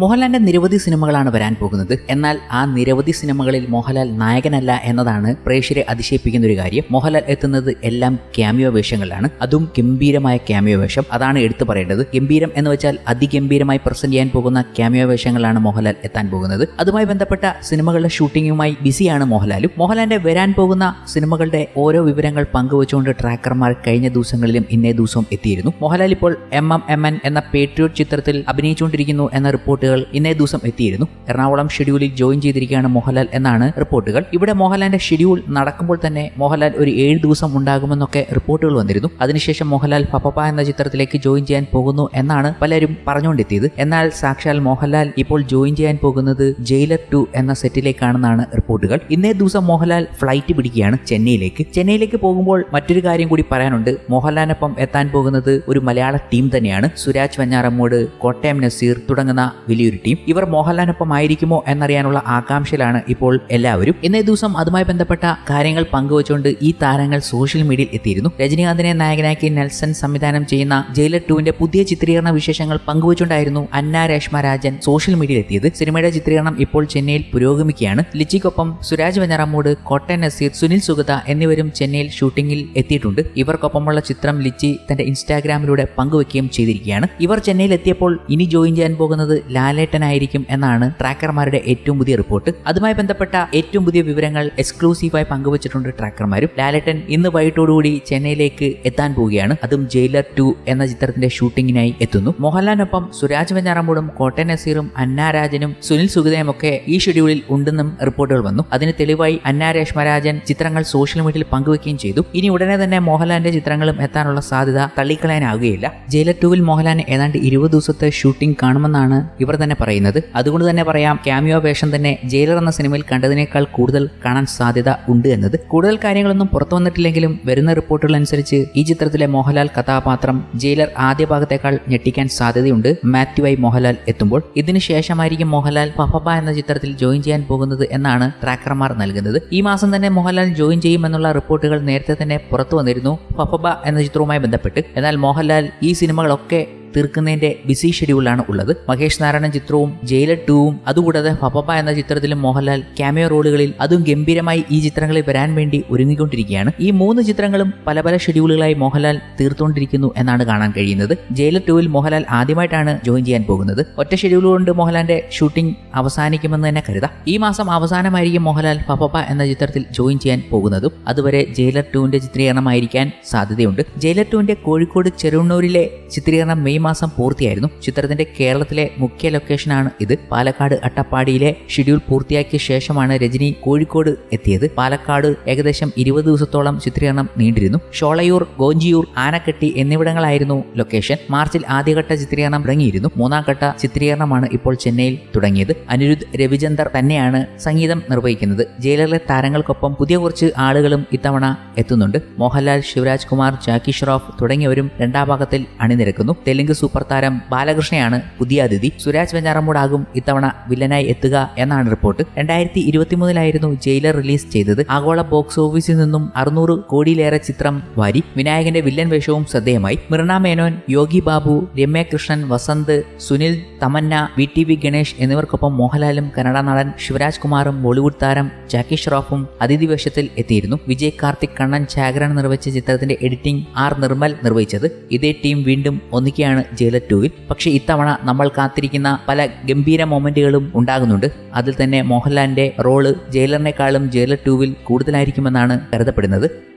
മോഹൻലാലിന്റെ നിരവധി സിനിമകളാണ് വരാൻ പോകുന്നത്. എന്നാൽ ആ നിരവധി സിനിമകളിൽ മോഹൻലാൽ നായകനല്ല എന്നതാണ് പ്രേക്ഷരെ അതിശയിപ്പിക്കുന്ന ഒരു കാര്യം. മോഹൻലാൽ എത്തുന്നത് എല്ലാം ക്യാമിയോ വേഷങ്ങളിലാണ്. അതും ഗംഭീരമായ ക്യാമിയോ വേഷം. അതാണ് എടുത്തു പറയേണ്ടത്. ഗംഭീരം എന്ന് വെച്ചാൽ അതിഗംഭീരമായി പ്രസന്റ് ചെയ്യാൻ പോകുന്ന ക്യാമിയോ വേഷങ്ങളാണ് മോഹൻലാൽ എത്താൻ പോകുന്നത്. അതുമായി ബന്ധപ്പെട്ട സിനിമകളുടെ ഷൂട്ടിങ്ങുമായി ബിസിയാണ് മോഹൻലാലും. മോഹൻലാലിന്റെ വരാൻ പോകുന്ന സിനിമകളുടെ ഓരോ വിവരങ്ങൾ പങ്കുവച്ചുകൊണ്ട് ട്രാക്കർമാർ കഴിഞ്ഞ ദിവസങ്ങളിലും ഇന്നേ ദിവസവും എത്തിയിരുന്നു. മോഹൻലാൽ ഇപ്പോൾ എം എം എം എൻ എന്ന പേട്രിയോട്ട് ചിത്രത്തിൽ അഭിനയിച്ചുകൊണ്ടിരിക്കുന്നു എന്ന റിപ്പോർട്ടുകൾ ഇന്നേ ദിവസം എത്തിയിരുന്നു. എറണാകുളം ഷെഡ്യൂളിൽ ജോയിൻ ചെയ്തിരിക്കുകയാണ് മോഹൻലാൽ എന്നാണ് റിപ്പോർട്ടുകൾ. ഇവിടെ മോഹൻലാലിന്റെ ഷെഡ്യൂൾ നടക്കുമ്പോൾ തന്നെ മോഹൻലാൽ ഒരു ഏഴ് ദിവസം ഉണ്ടാകുമെന്നൊക്കെ റിപ്പോർട്ടുകൾ വന്നിരുന്നു. അതിനുശേഷം മോഹൻലാൽ പപ്പപ്പ എന്ന ചിത്രത്തിലേക്ക് ജോയിൻ ചെയ്യാൻ പോകുന്നു എന്നാണ് പലരും പറഞ്ഞുകൊണ്ടെത്തിയത്. എന്നാൽ സാക്ഷാൽ മോഹൻലാൽ ഇപ്പോൾ ജോയിൻ ചെയ്യാൻ പോകുന്നത് ജയിലർ ടു എന്ന സെറ്റിലേക്കാണെന്നാണ് റിപ്പോർട്ടുകൾ. ഇന്നേ ദിവസം മോഹൻലാൽ ഫ്ലൈറ്റ് പിടിക്കുകയാണ് ചെന്നൈയിലേക്ക്. ചെന്നൈയിലേക്ക് പോകുമ്പോൾ മറ്റൊരു കാര്യം കൂടി പറയാനുണ്ട്. മോഹൻലാലിനൊപ്പം എത്താൻ പോകുന്നത് ഒരു മലയാള ടീം തന്നെയാണ്. സുരാജ് വഞ്ഞാറമ്മോട് കോട്ടയം നസീർ തുടങ്ങുന്ന വലിയൊരു ടീം. ഇവർ മോഹൻലാലിനൊപ്പം ആയിരിക്കുമോ എന്നറിയാനുള്ള ആകാംക്ഷയിലാണ് ഇപ്പോൾ എല്ലാവരും. ഇന്നേ ദിവസം അതുമായി ബന്ധപ്പെട്ട കാര്യങ്ങൾ പങ്കുവച്ചുകൊണ്ട് ഈ താരങ്ങൾ സോഷ്യൽ മീഡിയയിൽ എത്തിയിരുന്നു. രജനീകാന്തിനെ നായകനാക്കി നെൽസൺ സംവിധാനം ചെയ്യുന്ന ജയിലർ ടുവിന്റെ പുതിയ ചിത്രീകരണ വിശേഷങ്ങൾ പങ്കുവച്ചുകൊണ്ടായിരുന്നു അന്ന രേഷ്മ രാജൻ സോഷ്യൽ മീഡിയയിൽ എത്തിയത്. സിനിമയുടെ ചിത്രീകരണം ഇപ്പോൾ ചെന്നൈയിൽ പുരോഗമിക്കുകയാണ്. ലിച്ചിക്കൊപ്പം സുരാജ് വെഞ്ഞാറമ്മൂട് കോട്ടൻ നസീർ സുനിൽ സുഗത എന്നിവരും ചെന്നൈയിൽ ഷൂട്ടിംഗിൽ എത്തിയിട്ടുണ്ട്. ഇവർക്കൊപ്പമുള്ള ചിത്രം ലിച്ചി തന്റെ ഇൻസ്റ്റാഗ്രാമിലൂടെ പങ്കുവെക്കുകയും ചെയ്തിരിക്കുകയാണ്. ഇവർ ചെന്നൈയിൽ എത്തിയപ്പോൾ ഇനി ജോയിൻ ചെയ്യാൻ പോകുന്നത് ലാലേട്ടനായിരിക്കും എന്നാണ് ട്രാക്കർമാരുടെ ഏറ്റവും പുതിയ റിപ്പോർട്ട്. അതുമായി ബന്ധപ്പെട്ട ഏറ്റവും പുതിയ വിവരങ്ങൾ എക്സ്ക്ലൂസീവായി പങ്കുവച്ചിട്ടുണ്ട് ട്രാക്കർമാരും. ലാലേട്ടൻ ഇന്ന് വൈകിട്ടോടുകൂടി ചെന്നൈയിലേക്ക് എത്താൻ പോവുകയാണ്. അതും ജയിലർ ടു എന്ന ചിത്രത്തിന്റെ ഷൂട്ടിങ്ങിനായി എത്തുന്നു. മോഹൻലാലിനൊപ്പം സുരാജ് വെഞ്ഞാറമ്പൂടും കോട്ടയ നസീറും അന്നാരാജനും സുനിൽ സുഗതയും ഒക്കെ ഈ ഷെഡ്യൂളിൽ ഉണ്ടെന്നും റിപ്പോർട്ടുകൾ വന്നു. അതിന് തെളിവായി അന്ന രേഷ്മരാജൻ ചിത്രങ്ങൾ സോഷ്യൽ മീഡിയയിൽ പങ്കുവെക്കുകയും ചെയ്തു. ഇനി ഉടനെ തന്നെ മോഹൻലാലിന്റെ ചിത്രങ്ങളും എത്താനുള്ള സാധ്യത തള്ളിക്കളയാനാവുകയില്ല. ജയിലർ ടുവിൽ മോഹൻലാലിന് ഏതാണ്ട് ഇരുപത് ദിവസത്തെ ഷൂട്ടിംഗ് കാണുമെന്നാണ് ഇവർ തന്നെ പറയുന്നത്. അതുകൊണ്ട് തന്നെ പറയാം ക്യാമിയോ വേഷം തന്നെ ജയിലർ എന്ന സിനിമയിൽ കണ്ടതിനേക്കാൾ കൂടുതൽ കാണാൻ സാധ്യത ഉണ്ട് എന്നത്. കൂടുതൽ കാര്യങ്ങളൊന്നും പുറത്തു വന്നിട്ടില്ലെങ്കിലും വരുന്ന റിപ്പോർട്ടുകൾ അനുസരിച്ച് ഈ ചിത്രത്തിലെ മോഹൻലാൽ കഥാപാത്രം ജയിലർ ആദ്യ ഭാഗത്തേക്കാൾ ഞെട്ടിക്കാൻ സാധ്യതയുണ്ട്. മാത്യു ഐ മോഹൻലാൽ എത്തുമ്പോൾ. ഇതിനു ശേഷമായിരിക്കും മോഹൻലാൽ പഫബ എന്ന ചിത്രത്തിൽ ജോയിൻ ചെയ്യാൻ പോകുന്നത് എന്നാണ് ട്രാക്കർമാർ നൽകുന്നത്. ഈ മാസം തന്നെ മോഹൻലാൽ ജോയിൻ ചെയ്യുമെന്നുള്ള റിപ്പോർട്ടുകൾ നേരത്തെ തന്നെ പുറത്തു വന്നിരുന്നു. പപ്പപ്പ എന്ന ചിത്രവുമായി ബന്ധപ്പെട്ട്. എന്നാൽ മോഹൻലാൽ ഈ സിനിമകളൊക്കെ തീർക്കുന്നതിന്റെ ബിസി ഷെഡ്യൂളാണ് ഉള്ളത്. മഹേഷ് നാരായണൻ ചിത്രവും ജയിലർ ടൂവും അതുകൂടാതെ പപ്പപ്പ എന്ന ചിത്രത്തിലും മോഹൻലാൽ ക്യാമിയോ റോളുകളിൽ അതും ഗംഭീരമായി ഈ ചിത്രങ്ങളിൽ വരാൻ വേണ്ടി ഒരുങ്ങിക്കൊണ്ടിരിക്കുകയാണ്. ഈ മൂന്ന് ചിത്രങ്ങളും പല പല ഷെഡ്യൂളുകളായി മോഹൻലാൽ തീർത്തുകൊണ്ടിരിക്കുന്നു എന്നാണ് കാണാൻ കഴിയുന്നത്. ജയിലർ ടൂവിൽ മോഹൻലാൽ ആദ്യമായിട്ടാണ് ജോയിൻ ചെയ്യാൻ പോകുന്നത്. ഒറ്റ ഷെഡ്യൂൾ കൊണ്ട് മോഹൻലാലിന്റെ ഷൂട്ടിംഗ് അവസാനിക്കുമെന്ന് തന്നെ കരുതാം. ഈ മാസം അവസാനമായിരിക്കും മോഹൻലാൽ പപ്പപ്പ എന്ന ചിത്രത്തിൽ ജോയിൻ ചെയ്യാൻ പോകുന്നതും. അതുവരെ ജയിലർ ടൂവിന്റെ ചിത്രീകരണമായിരിക്കാൻ സാധ്യതയുണ്ട്. ജയിലർ ടൂവിന്റെ കോഴിക്കോട് ചെറുണ്ണൂരിലെ ചിത്രീകരണം മെയ് മാസം പൂർത്തിയായിരുന്നു. ചിത്രത്തിന്റെ കേരളത്തിലെ മുഖ്യ ലൊക്കേഷനാണ് ഇത്. പാലക്കാട് അട്ടപ്പാടിയിലെ ഷെഡ്യൂൾ പൂർത്തിയാക്കിയ ശേഷമാണ് രജനി കോഴിക്കോട് എത്തിയത്. പാലക്കാട് ഏകദേശം ഇരുപത് ദിവസത്തോളം ചിത്രീകരണം നീണ്ടിരുന്നു. ഷോളയൂർ ഗോഞ്ചിയൂർ ആനക്കെട്ടി എന്നിവിടങ്ങളായിരുന്നു ലൊക്കേഷൻ മാർച്ചിൽ ആദ്യഘട്ട ചിത്രീകരണം തുടങ്ങിയിരുന്നു മൂന്നാം ഘട്ട ചിത്രീകരണമാണ് ഇപ്പോൾ ചെന്നൈയിൽ തുടങ്ങിയത്. അനിരുദ്ധ് രവിചന്ദർ തന്നെയാണ് സംഗീതം നിർവഹിക്കുന്നത്. ജയിലറിലെ താരങ്ങൾക്കൊപ്പം പുതിയ കുറച്ച് ആളുകളും ഇത്തവണ എത്തുന്നുണ്ട്. മോഹൻലാൽ ശിവരാജ് കുമാർ ജാക്കി ഷ്രോഫ് തുടങ്ങിയവരും രണ്ടാം ഭാഗത്തിൽ അണിനിരക്കുന്നു. തെലുങ്ക് സൂപ്പർ താരം ബാലകൃഷ്ണയാണ് പുതിയ അതിഥി. സുരാജ് വെഞ്ഞാറമ്മൂടാകും ഇത്തവണ വില്ലനായി എത്തുക എന്നാണ് റിപ്പോർട്ട്. രണ്ടായിരത്തി ഇരുപത്തിമൂന്നിലായിരുന്നു ജയിലർ റിലീസ് ചെയ്തത്. ആഗോള ബോക്സ് ഓഫീസിൽ നിന്നും അറുന്നൂറ് കോടിയിലേറെ ചിത്രം വാരി. വിനായകന്റെ വില്ലൻ വേഷവും ശ്രദ്ധേയമായി. Mirnaa Menon Yogi Babu Ramya Krishnan Vasanth Sunil Tamanna V T V Ganesh എന്നിവർക്കൊപ്പം മോഹൻലാലും കന്നഡ നടൻ ശിവരാജ് കുമാറും ബോളിവുഡ് താരം ജാക്കി ഷ്രോഫും അതിഥി വേഷത്തിൽ എത്തിയിരുന്നു. വിജയ് കാർത്തിക് കണ്ണൻ ചാകരൻ നിർവഹിച്ച ചിത്രത്തിന്റെ എഡിറ്റിംഗ് ആർ നിർമ്മൽ നിർവഹിച്ചത്. ഇതേ ടീം വീണ്ടും ഒന്നിക്കുകയാണ് ജയിലർ ടൂവിൽ പക്ഷേ ഇത്തവണ നമ്മൾ കാത്തിരിക്കുന്ന പല ഗംഭീര മൊമെന്റുകളും ഉണ്ടാകുന്നുണ്ട്. അതിൽ തന്നെ മോഹൻലാലിന്റെ റോൾ ജയിലറിനേക്കാളും ജയിലർ ടൂവിൽ കൂടുതലായിരിക്കുമെന്നാണ് കരുതപ്പെടുന്നത്.